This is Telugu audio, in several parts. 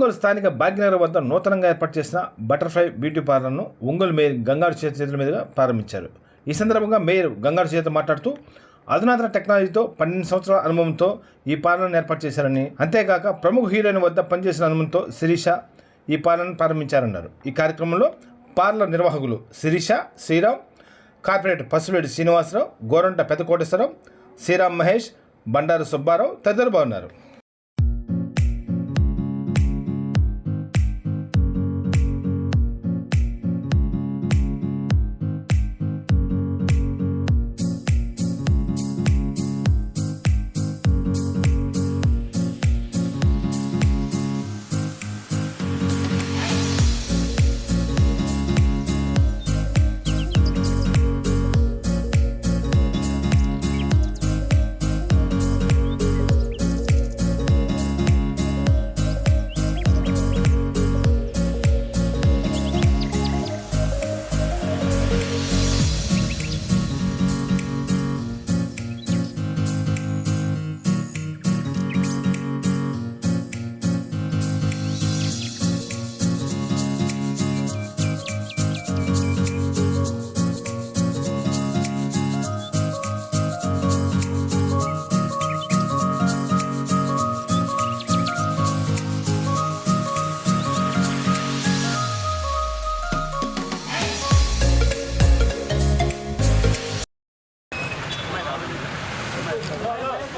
ఒంగోలు స్థానిక భాగ్యనగర్ వద్ద నూతనంగా ఏర్పాటు చేసిన బటర్ఫ్లై బ్యూటీ పార్లర్ను ఒంగోలు మేయర్ గంగాడు చేతి చేతుల మీదుగా ప్రారంభించారు. ఈ సందర్భంగా మేయర్ గంగాడు చేత మాట్లాడుతూ అధునాతన టెక్నాలజీతో పన్నెండు సంవత్సరాల అనుభవంతో ఈ పాలనను ఏర్పాటు చేశారని అంతేకాక ప్రముఖ హీరోయిన్ వద్ద పనిచేసిన అనుభవంతో శిరీష ఈ పాలనను ప్రారంభించారన్నారు. ఈ కార్యక్రమంలో పార్లర్ నిర్వాహకులు శిరీష శ్రీరామ్ కార్పొరేటర్ పసులేటి శ్రీనివాసరావు గోరంట పెద్దకోటేశ్వరరావు శ్రీరామ్ మహేష్ బండారు సుబ్బారావు తదితరులు బాగున్నారు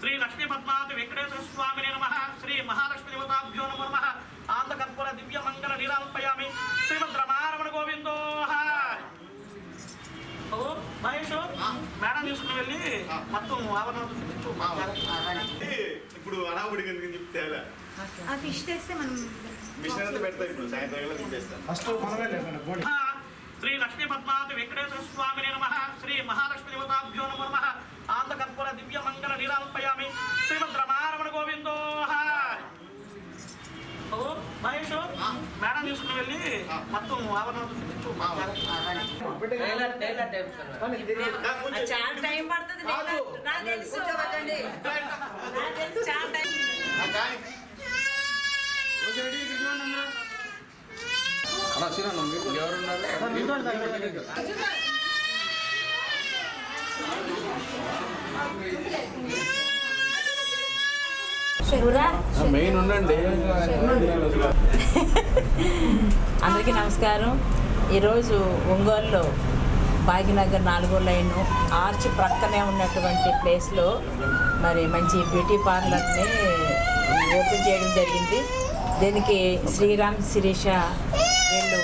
శ్రీ లక్ష్మీ పద్మావతి వెంకటేశ్వర స్వామి నమ. శ్రీ మహాలక్ష్మి దేవతాభ్యో నమో. నమ ఆంధ్రకర్పూర దివ్య మంగళ నిరాల్పయామి శ్రీమద్ రమారమణ గోవిందో ఓ, మహేష్ మేడం తీసుకుని వెళ్ళి మొత్తం ఆవరణ ఇప్పుడు అనావుడికి ఎందుకు చెప్తే ఆ ఫిష్ తెస్తే మనం మిషన్ అంతా పెడతారు ఇప్పుడు సాయంత్రం వేళ చూపిస్తాను శ్రీ లక్ష్మీ పద్మావతి వెంకటేశ్వర స్వామి నమ శ్రీ మహాలక్ష్మి దేవతాభ్యో నమో నమ ఆంధ్రకర్పూర దివ్య మంగళ నిరాల్పయామి శ్రీమద్ రమారమణ గోవిందో ఓ, మహేష్ మేడం మొత్తం ఆవరణ చాలా టైం పడుతుంది నాకు తెలుసు చాలా టైం మెయిన్ ఉండండి అందరికీ నమస్కారం. ఈరోజు ఒంగోలులో భాగ్యనగర్ నాలుగో లైను ఆర్చ్ ప్రక్కనే ఉన్నటువంటి ప్లేస్లో మరి మంచి బ్యూటీ పార్లర్ని ఓపెన్ చేయడం జరిగింది. దీనికి శ్రీరామ్ శిరీష వీళ్ళు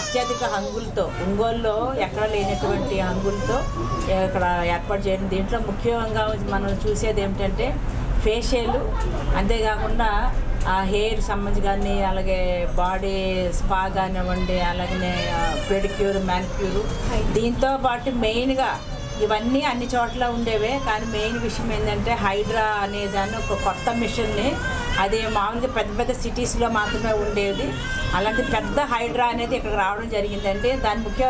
అత్యధిక హంగులతో ఒంగోలులో ఎక్కడ లేనటువంటి హంగులతో ఇక్కడ ఏర్పాటు చేయడం. దీంట్లో ముఖ్యంగా మనం చూసేది ఏమిటంటే ఫేషియల్. అంతేకాకుండా ఆ హెయిర్ సంబంధించి కానీ అలాగే బాడీ స్పా కానివ్వండి అలాగనే పెడిక్యూర్ మ్యానిక్యూర్ దీంతో పాటు మెయిన్గా ఇవన్నీ అన్ని చోట్ల ఉండేవే. కానీ మెయిన్ విషయం ఏంటంటే హైడ్రా అనే దాన్ని ఒక కొత్త మిషన్ని అది మామూలుగా పెద్ద పెద్ద సిటీస్లో మాత్రమే ఉండేది. అలాంటి పెద్ద హైడ్రా అనేది ఇక్కడ రావడం జరిగిందండి. దాని ముఖ్య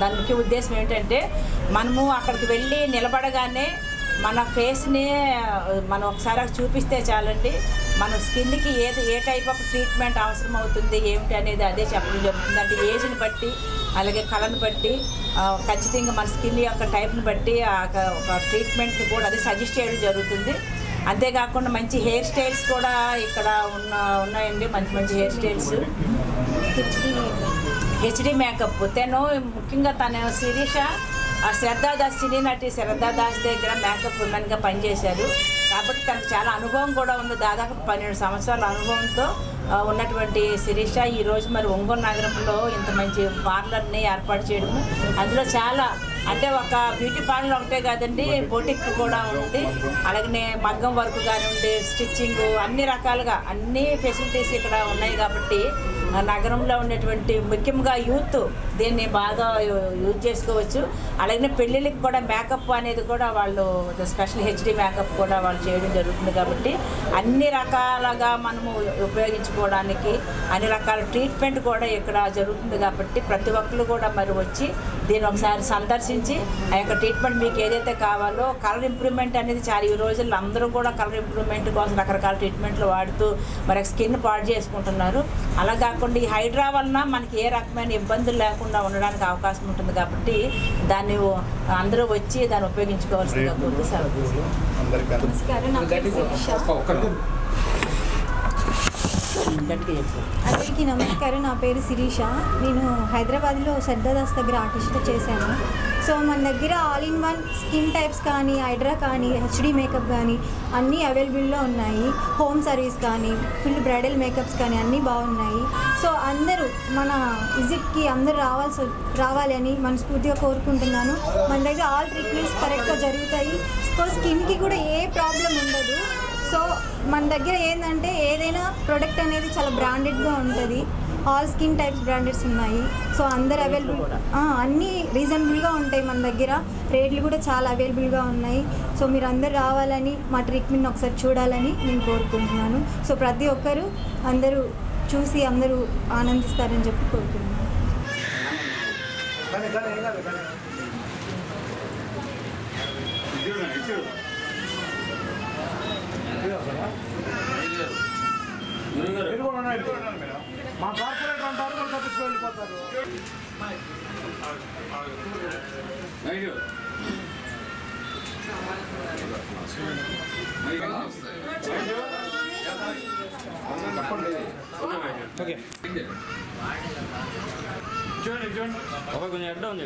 దాని ముఖ్య ఉద్దేశం ఏంటంటే మనము అక్కడికి వెళ్ళి నిలబడగానే మన ఫేస్ని మనం ఒకసారి చూపిస్తే చాలండి. మన స్కిన్కి ఏది ఏ టైప్ ఆఫ్ ట్రీట్మెంట్ అవసరం అవుతుంది ఏమిటి అనేది అదే చెప్పడం జరుగుతుంది. అంటే ఏజ్ని బట్టి అలాగే కళను బట్టి ఖచ్చితంగా మన స్కిన్ యొక్క టైప్ని బట్టి ఆ ఒక- ఒక ట్రీట్మెంట్ని కూడా అది సజెస్ట్ చేయడం జరుగుతుంది. అంతేకాకుండా మంచి హెయిర్ స్టైల్స్ కూడా ఇక్కడ ఉన్న ఉన్నాయండి. మంచి మంచి హెయిర్ స్టైల్స్. HD makeup. తను ముఖ్యంగా తన శిరీష ఆ శ్రద్ధా దాస్ సినీ నటి శ్రద్ధాదాస్ దగ్గర మేకప్ ఉమెన్గా పనిచేశారు. కాబట్టి తనకు చాలా అనుభవం కూడా ఉంది. దాదాపు పన్నెండు సంవత్సరాల అనుభవంతో ఉన్నటువంటి శిరీష ఈరోజు మరి ఒంగోలు నగరంలో ఇంత మంచి పార్లర్ని ఏర్పాటు చేయడము. అందులో చాలా అంటే ఒక బ్యూటీ పార్లర్ ఒకటే కాదండి బొటిక్ కూడా ఉంది. అలాగనే మగ్గం వర్క్ కానివ్వండి స్టిచ్చింగ్ అన్ని రకాలుగా అన్ని ఫెసిలిటీస్ ఇక్కడ ఉన్నాయి కాబట్టి నగరంలో ఉన్నటువంటి ముఖ్యంగా యూత్ దీన్ని బాగా యూజ్ చేసుకోవచ్చు. అలాగే పెళ్ళిళ్ళకి కూడా మేకప్ అనేది కూడా వాళ్ళు స్పెషల్ హెచ్డి మేకప్ కూడా వాళ్ళు చేయడం జరుగుతుంది కాబట్టి అన్ని రకాలుగా మనము ఉపయోగించుకోవడానికి అన్ని రకాల ట్రీట్మెంట్ కూడా ఇక్కడ జరుగుతుంది కాబట్టి ప్రతి ఒక్కరు కూడా మరి వచ్చి దీన్ని ఒకసారి సందర్శించి ఆ యొక్క ట్రీట్మెంట్ మీకు ఏదైతే కావాలో కలర్ ఇంప్రూవ్మెంట్ అనేది చాలా. ఈ రోజుల్లో అందరూ కూడా కలర్ ఇంప్రూవ్మెంట్ కోసం రకరకాల ట్రీట్మెంట్లు వాడుతూ మరి స్కిన్ పాడు చేసుకుంటున్నారు. అలా కాకుండా ఈ హైడ్రా వలన మనకి ఏ రకమైన ఇబ్బందులు లేకుండా ఉండడానికి అవకాశం ఉంటుంది కాబట్టి దాన్ని అందరూ వచ్చి దాన్ని ఉపయోగించుకోవాల్సిందిగా కోరుతూ తీసుకుంటున్నాను. నమస్కారం. అందరికీ నమస్కారం. నా పేరు శిరీష. నేను హైదరాబాద్లో శ్రద్ధాదాస్ దగ్గర ఆర్టిస్ట్గా చేశాను. సో మన దగ్గర all in one skin types కానీ హైడ్రా కానీ హెచ్డి మేకప్ కానీ అన్నీ అవైలబుల్లో ఉన్నాయి. హోమ్ సర్వీస్ కానీ ఫుల్ బ్రైడల్ మేకప్స్ కానీ అన్నీ బాగున్నాయి. సో అందరూ మన విజిట్కి అందరూ రావాల్సి రావాలని మనస్ఫూర్తిగా కోరుకుంటున్నాను. మన దగ్గర ఆల్ ట్రీట్మెంట్స్ కరెక్ట్గా జరుగుతాయి. సో స్కిన్కి కూడా ఏ ప్రాబ్లం ఉండదు. సో మన దగ్గర ఏంటంటే ఏదైనా ప్రొడక్ట్ అనేది చాలా బ్రాండెడ్గా ఉంటుంది. ఆల్ స్కిన్ టైప్స్ బ్రాండెడ్స్ ఉన్నాయి. సో అందరు అవైలబుల్ అన్నీ రీజనబుల్గా ఉంటాయి మన దగ్గర. రేట్లు కూడా చాలా అవైలబుల్గా ఉన్నాయి. సో మీరు అందరు రావాలని మా ట్రీట్మెంట్ ఒకసారి చూడాలని నేను కోరుకుంటున్నాను. సో ప్రతి ఒక్కరూ అందరూ చూసి అందరూ ఆనందిస్తారని చెప్పి కోరుకుంటున్నాను. మా కార్పొరేట్ అంటారు వాళ్ళు తప్పించుకు వెళ్ళిపోతారు. ఓకే. చూడండి చూడండి. ఒక కొంచెం అడ్డం ఉంది